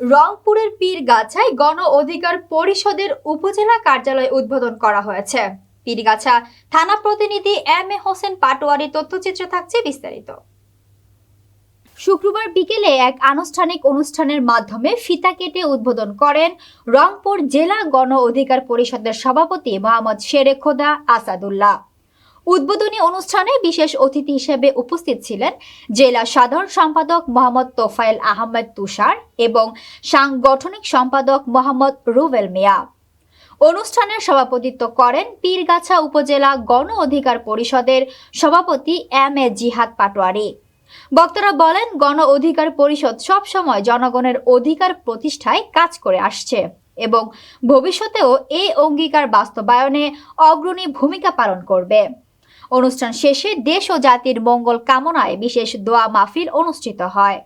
রংপুরের পীরগাছায় গণ অধিকার পরিষদের উপজেলা কার্যালয় উদ্বোধন করা হয়েছে। পীরগাছা থানা প্রতিনিধি এম এ হোসেন পাটোয়ারি তথ্যচিত্র থাকছে বিস্তারিত। শুক্রবার বিকেলে এক আনুষ্ঠানিক অনুষ্ঠানের মাধ্যমে ফিতা কেটে উদ্বোধন করেন রংপুর জেলা গণ অধিকার পরিষদের সভাপতি মোহাম্মদ শেরে খোদা আসাদুল্লাহ। উদ্বোধনী অনুষ্ঠানে বিশেষ অতিথি হিসেবে উপস্থিত ছিলেন জেলা সাধারণ সম্পাদক মোহাম্মদ তোফায়েল আহমেদ তুষার এবং সাংগঠনিক সম্পাদক মোহাম্মদ রুবেল মিয়া। অনুষ্ঠানের সভাপতিত্ব করেন পীরগাছা উপজেলা গণ অধিকার পরিষদের সভাপতি এম এ জিহাদ পাটোয়ারি। বক্তারা বলেন, গণ অধিকার পরিষদ সবসময় জনগণের অধিকার প্রতিষ্ঠায় কাজ করে আসছে এবং ভবিষ্যতেও এই অঙ্গীকার বাস্তবায়নে অগ্রণী ভূমিকা পালন করবে। অনুষ্ঠান শেষে দেশ ও জাতির মঙ্গল কামনায় বিশেষ দোয়া মাহফিল অনুষ্ঠিত হয়।